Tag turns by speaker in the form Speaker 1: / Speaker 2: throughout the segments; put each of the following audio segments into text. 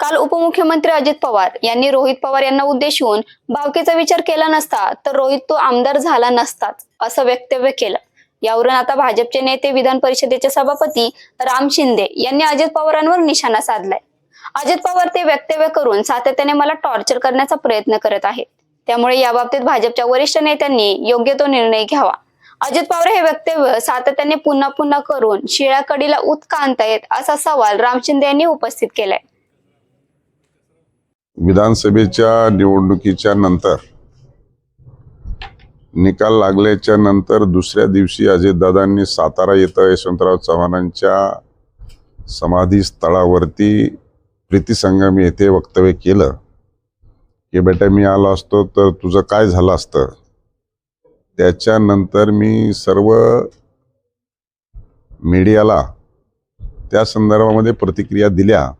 Speaker 1: काल उपमुख्यमंत्री अजित पवार यांनी रोहित पवार यांना उद्देशून भावकीचा विचार केला नसता तर रोहित तो आमदार झाला नसताच असं वक्तव्य केलं. यावरून आता भाजपचे नेते विधान परिषदेचे सभापती राम शिंदे यांनी अजित पवारांवर निशाणा साधलाय. अजित पवार ते वक्तव्य करून सातत्याने मला टॉर्चर करण्याचा प्रयत्न करत आहेत. त्यामुळे याबाबतीत भाजपच्या वरिष्ठ नेत्यांनी योग्य तो निर्णय घ्यावा. अजित पवार हे वक्तव्य सातत्याने पुन्हा पुन्हा करून शिळ्या कडीला उत्का आणतायत असा सवाल राम शिंदे यांनी उपस्थित केलाय.
Speaker 2: विधानसभेच्या निवडणुकीच्या नंतर निकाल लागल्याच्या नंतर दुसऱ्या दिवशी अजितदादांनी सातारा येथं यशवंतराव चव्हाणांच्या समाधी स्थळावरती प्रीतीसंगम येथे वक्तव्य केलं. की बेटा मी आलो असतो तर तुझं काय झालं असतं? त्याच्यानंतर मी सर्व मीडियाला त्या संदर्भामध्ये प्रतिक्रिया दिल्या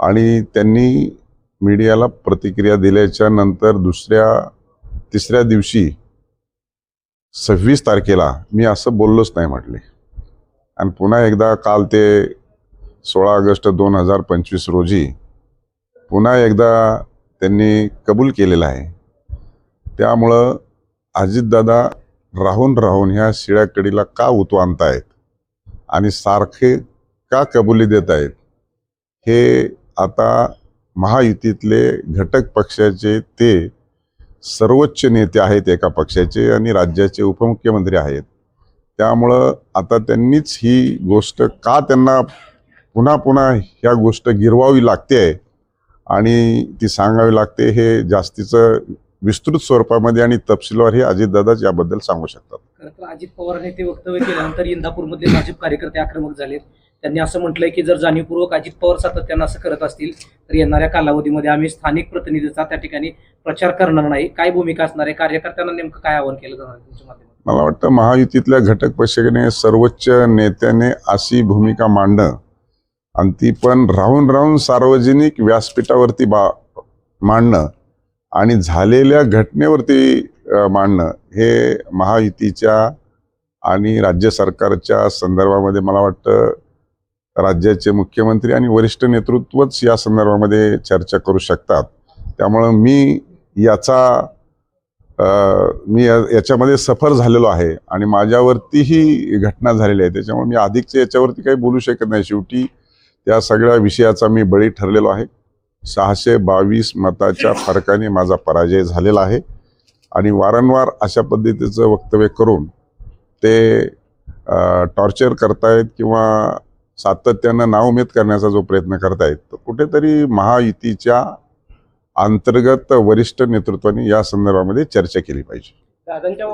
Speaker 2: आणि त्यांनी मीडियाला प्रतिक्रिया दिल्याच्या नंतर दुसऱ्या तिसऱ्या दिवशी सव्वीस तारखेला मी असं बोललोच नाही म्हटले. आणि पुन्हा एकदा काल ते सोळा ऑगस्ट दोन हजार पंचवीस रोजी पुन्हा एकदा त्यांनी कबूल केलेलं आहे. त्यामुळं अजितदादा राहून राहून ह्या शिळ्या कडीला का उतू आणतायत आणि सारखे का कबुली देत आहेत हे आता महायुतीतले घटक पक्षाचे ते सर्वोच्च नेते आहेत एका पक्षाचे आणि राज्याचे उपमुख्यमंत्री आहेत. त्यामुळं आता त्यांनीच ही गोष्ट का त्यांना पुन्हा पुन्हा ह्या गोष्ट गिरवावी लागते आहे आणि ती सांगावी लागते हे जास्तीचं विस्तृत स्वरूपामध्ये आणि तपशीलवार हे अजितदादाच याबद्दल सांगू शकतात.
Speaker 3: खरं तर अजित पवारांनी ते वक्तव्य केल्यानंतर इंदापूरमधले भाजप कार्यकर्ते आक्रमक झालेत. त्यांनी असं म्हटलंय की जर जाणीवपूर्वक अजित पवार सातत्यानं असं करत असतील तर येणाऱ्या कालावधीमध्ये आम्ही स्थानिक प्रतिनिधीचा त्या ठिकाणी प्रचार करणार नाही. काय भूमिका असणार आहे? कार्यकर्त्यांना नेमकं काय आवाहन केलं जाणार तुमच्या माध्यमातून?
Speaker 2: मला वाटतं महायुतीतल्या घटक पक्षाने सर्वोच्च नेत्याने अशी भूमिका मांडणं आणि ती पण राहून राहून सार्वजनिक व्यासपीठावरती बा मांडणं आणि झालेल्या घटनेवरती मांडणं हे महायुतीच्या आणि राज्य सरकारच्या संदर्भामध्ये मला वाटतं राज्याचे मुख्यमंत्री आणि वरिष्ठ नेतृत्वच या संदर्भामध्ये चर्चा करू शकतात. त्यामुळं मी याचा मी या- याच्यामध्ये सफर झालेलो आहे आणि माझ्यावरतीही घटना झालेली आहे. त्याच्यामुळे मी अधिकचे याच्यावरती काही बोलू शकत नाही. शेवटी त्या सगळ्या विषयाचा मी बळी ठरलेलो आहे. सहाशे बावीस मताच्या फरकाने माझा पराजय झालेला आहे आणि वारंवार अशा पद्धतीचं वक्तव्य करून ते टॉर्चर करतायत किंवा सातत्यानं नाउमेद करण्याचा जो प्रयत्न करतायत तर कुठेतरी महायुतीच्या अंतर्गत वरिष्ठ नेतृत्वाने या संदर्भामध्ये चर्चा केली पाहिजे.
Speaker 3: दादांच्या